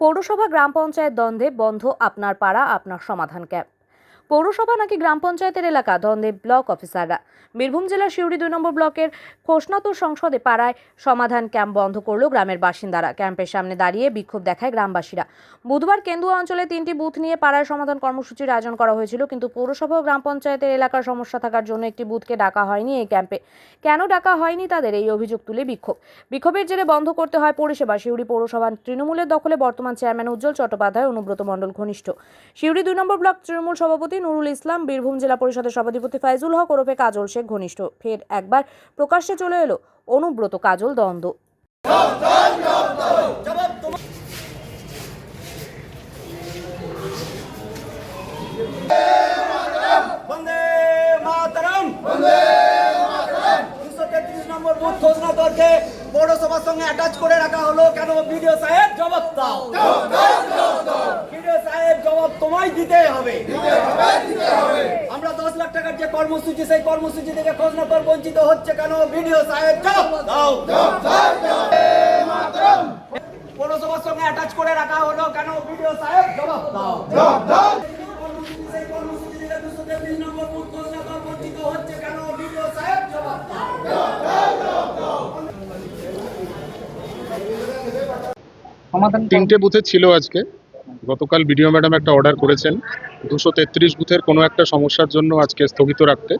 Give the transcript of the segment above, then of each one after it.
পৌরসভা গ্রাম পঞ্চায়েত দ্বন্দ্বে বন্ধ আপনার পাড়া আপনার সমাধান ক্যাম্প পৌরসভা নাকি গ্রাম পঞ্চায়েতের এলাকা? দ্বন্দ্বে ব্লক অফিসাররা। বীরভূম জেলার সিউড়ি দুই নম্বর ব্লকের খোসনাতুর সংসদে পাড়ায় সমাধান ক্যাম্প বন্ধ করল গ্রামের বাসিন্দারা। ক্যাম্পের সামনে দাঁড়িয়ে বিক্ষোভ দেখায় গ্রামবাসীরা। বুধবার কেন্দুয়া অঞ্চলে তিনটি বুথ নিয়ে পাড়ায় সমাধান কর্মসূচির আয়োজন করা হয়েছিল, কিন্তু পৌরসভা ও গ্রাম পঞ্চায়েতের এলাকার সমস্যা থাকার জন্য একটি বুথকে ডাকা হয়নি এই ক্যাম্পে। কেন ডাকা হয়নি তাদের এই অভিযোগ তুলে বিক্ষোভ। বিক্ষোভের জেরে বন্ধ করতে হয় পরিষেবা সিউড়ি পৌরসভা তৃণমূলের দখলে বর্তমান চেয়ারম্যান উজ্জ্বল চট্টোপাধ্যায় অনুব্রত মণ্ডল ঘনিষ্ঠ। সিউড়ি দুই নম্বর ব্লক তৃণমূল সভাপতি নুরুল ইসলাম, বীরভূম জেলা পরিষদের সভাধিপতি ফাইজুল হক ওরফে কাজল শেখ ঘনিষ্ঠ। ফের একবার প্রকাশ্যে চলে এলো অনুব্রত কাজল দ্বন্দ্ব। বন্দে মাতরম। বন্দে মাতরম 233 নম্বর বুথ ঘোষণা করকে পৌরসভার সঙ্গে অ্যাটাচ করে রাখা হলো কেন ভিডিও সাহেব? জবাব দাও। ভিডিও জবাব তোমায় দিতে হবে। আমরা দশ লাখ টাকার যে কর্মসূচি সেই কর্মসূচি থেকে ঘোষণা কর বঞ্চিত হচ্ছে কেন? ভিডিও সাহেব পৌরসভার সঙ্গে অ্যাটাচ করে রাখা হলো কেন? ভিডিও সাহেব জবাব দাও। সেই কর্মসূচি থেকে 233 নম্বর বুথ ঘোষণা কর বঞ্চিত হচ্ছে কেন? ভিডিও সাহেব জবাব দাও। তিনটে বুথে ছিল আজকে। গতকাল বিডিও ম্যাডাম একটা অর্ডার করেছেন দুশো তেত্রিশ বুথের কোনো একটা সমস্যার জন্য আজকে স্থগিত রাখতে।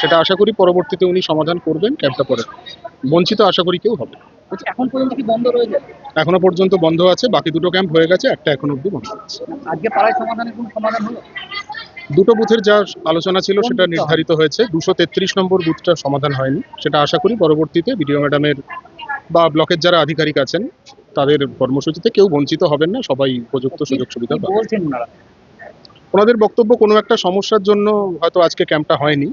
সেটা আশা করি পরবর্তীতে উনি সমাধান করবেন ক্যাম্পটা পরে। বঞ্চিত আশা করি কেউ হবে এখন পর্যন্ত কি বন্ধ রয়েছে এখনও পর্যন্ত বন্ধ আছে বাকি দুটো ক্যাম্প হয়ে গেছে একটা এখন অব্দি বন্ধ আছে। আজকে পাড়ায় সমাধানের কোনো সমাধান হলো? দুটো বুথের যা আলোচনা ছিল সেটা নির্ধারিত হয়েছে। দুশো তেত্রিশ নম্বর বুথটা সমাধান হয়নি সেটা আশা করি পরবর্তীতে বিডিও ম্যাডামের বা ব্লকের যারা আধিকারিক আছেন তাদের কর্মসূচিতে কেউ বঞ্চিত হবেন না সবাই উপযুক্ত সুযোগ সুবিধা কি পাবে বলছেন ওনারা? ওনাদের বক্তব্য কোনো একটা সমস্যার জন্য হয়তো আজকে ক্যাম্পটা হয়নি।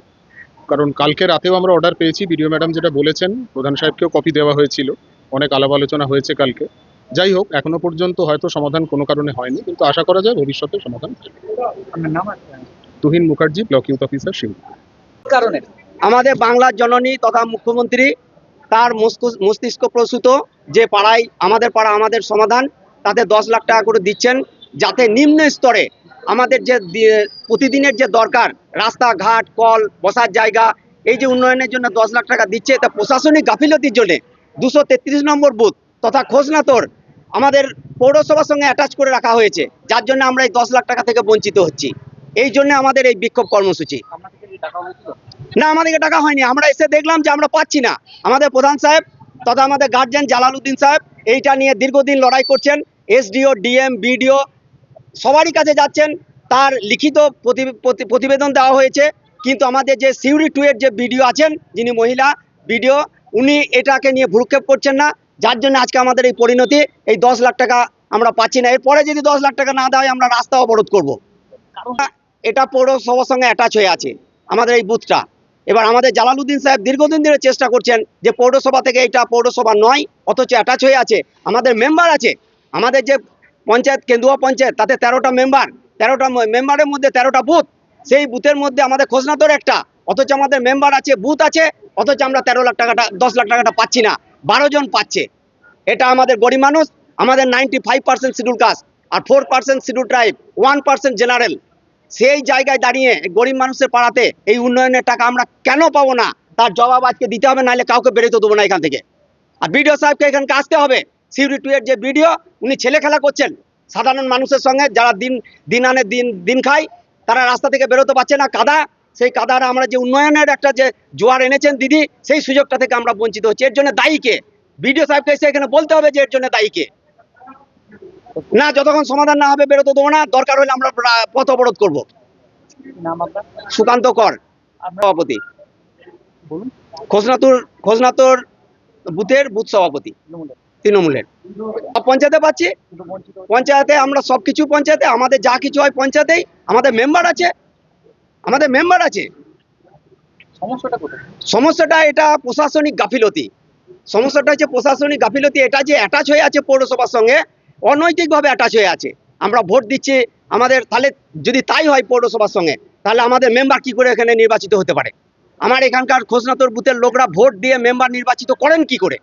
কারণ কালকে রাতেও আমরা অর্ডার পেয়েছি বিডিও ম্যাডাম যেটা বলেছেন প্রধান সাহেবকেও কপি দেওয়া হয়েছিল। অনেক আলাপ আলোচনা হয়েছে কালকে। যাই হোক এখনও পর্যন্ত হয়তো সমাধান কোনো কারণে হয়নি কিন্তু আশা করা যায় ভবিষ্যতে সমাধান হবে। আপনার নাম আছে? Tuhin Mukherjee block youth officer Shiva কারণে? আমাদের বাংলার জননী তথা মুখ্যমন্ত্রী তার মস্তিষ্ক প্রসূত, যে পাড়ায়, আমাদের পাড়া, আমাদের সমাধান, তাতে দশ লাখ টাকা করে দিচ্ছেন, যাতে নিম্ন স্তরে আমাদের যে প্রতিদিনের যে দরকার রাস্তাঘাট কল, বসার জায়গা, এই যে উন্নয়নের জন্য দশ লাখ টাকা দিচ্ছে তা প্রশাসনিক গাফিলতির জন্য। দুশো তেত্রিশ নম্বর বুথ তথা খোঁজনাতর আমাদের পৌরসভার সঙ্গে অ্যাটাচ করে রাখা হয়েছে, যার জন্য আমরা এই দশ লাখ টাকা থেকে বঞ্চিত হচ্ছি। এই জন্য আমাদের এই বিক্ষোভ কর্মসূচি। না, আমাদেরকে টাকা হয়নি। আমরা এসে দেখলাম যে আমরা পাচ্ছি না। আমাদের প্রধান সাহেব তথা আমাদের গার্জেন জালালউদ্দিন সাহেব এইটা নিয়ে দীর্ঘদিন লড়াই করছেন। এসডিও, ডিএম, বিডিও সবারই কাছে যাচ্ছেন। তার লিখিত প্রতি- প্রতি- প্রতিবেদন দেওয়া হয়েছে। কিন্তু আমাদের যে সিউড়ি টু এর যে বিডিও আছেন, যিনি মহিলা বিডিও, উনি এটাকে নিয়ে ভ্রুক্ষেপ করছেন না। যার জন্য আজকে আমাদের এই পরিণতি, এই দশ লাখ টাকা আমরা পাচ্ছি না। এরপরে যদি দশ লাখ টাকা না দেওয়া হয় আমরা রাস্তা অবরোধ করব। এটা পৌরসভার সঙ্গে অ্যাটাচ হয়ে আছে, আমাদের এই বুথটা এবার আমাদের জালালউদ্দিন সাহেব দীর্ঘদিন ধরে চেষ্টা করছেন যে পৌরসভা থেকে এটা পৌরসভা নয়, অথচ অ্যাটাচ হয়ে আছে। আমাদের মেম্বার আছে। আমাদের যে পঞ্চায়েত, কেন্দুয়া পঞ্চায়েত, তাতে তেরোটা মেম্বার তেরোটা মেম্বারের মধ্যে তেরোটা বুথ সেই বুথের মধ্যে আমাদের খোঁজনাতর একটা। অথচ আমাদের মেম্বার আছে বুথ আছে, অথচ আমরা তেরো লাখ টাকাটা, দশ লাখ টাকাটা পাচ্ছি না। বারো জন পাচ্ছে। এটা আমাদের গরিব মানুষ, আমাদের ninety five percent schedule caste আর four percent schedule tribe one percent general সেই জায়গায় দাঁড়িয়ে গরিব মানুষের পাড়াতে এই উন্নয়নের টাকা আমরা কেন পাবো না? তার জবাব আজকে দিতে হবে, নাহলে কাউকে বেরোতে দেবো না এখান থেকে। আর বিডিও সাহেবকে এখানকে আসতে হবে। সিউরি টু এর যে বিডিও, উনি ছেলে খেলা করছেন। সাধারণ মানুষের সঙ্গে যারা দিন দিন আনে, দিন দিন খায়, তারা রাস্তা থেকে বেরোতে পারছে না। কাদা, সেই কাদার আমরা যে উন্নয়নের একটা যে জোয়ার এনেছেন দিদি, সেই সুযোগটা থেকে আমরা বঞ্চিত হচ্ছি। এর জন্য দায়ী কে? বিডিও সাহেবকে এসে এখানে বলতে হবে যে এর জন্য দায়ী কে? না যতক্ষণ সমাধান না হবে বেরোতে দেবো না। দরকার হলে আমরা পথ অবরোধ করব। সুকান্ত কর। সভাপতি। খোসনাতুর খোসনাতুর বুথের বুথ সভাপতি। তৃণমূলের। পঞ্চায়েতে পাচ্ছি। পঞ্চায়েতে আমরা সব কিছু পঞ্চায়েতে। আমাদের যা কিছু হয় পঞ্চায়েতেই। আমাদের মেম্বার আছে। আমাদের মেম্বার আছে। সমস্যাটা সমস্যাটা এটা প্রশাসনিক গাফিলতি। সমস্যাটা হচ্ছে প্রশাসনিক গাফিলতি। এটা যে অ্যাটাচ হয়ে আছে পৌরসভার সঙ্গে অনৈতিকভাবে অ্যাটাচ হয়ে আছে। আমরা ভোট দিচ্ছি, আমাদের তাহলে যদি তাই হয় পৌরসভার সঙ্গে, তাহলে আমাদের মেম্বার কি করে এখানে নির্বাচিত হতে পারে? আমার এখানকার খোসনাতর বুথের লোকরা ভোট দিয়ে মেম্বার নির্বাচিত করেন কি করে?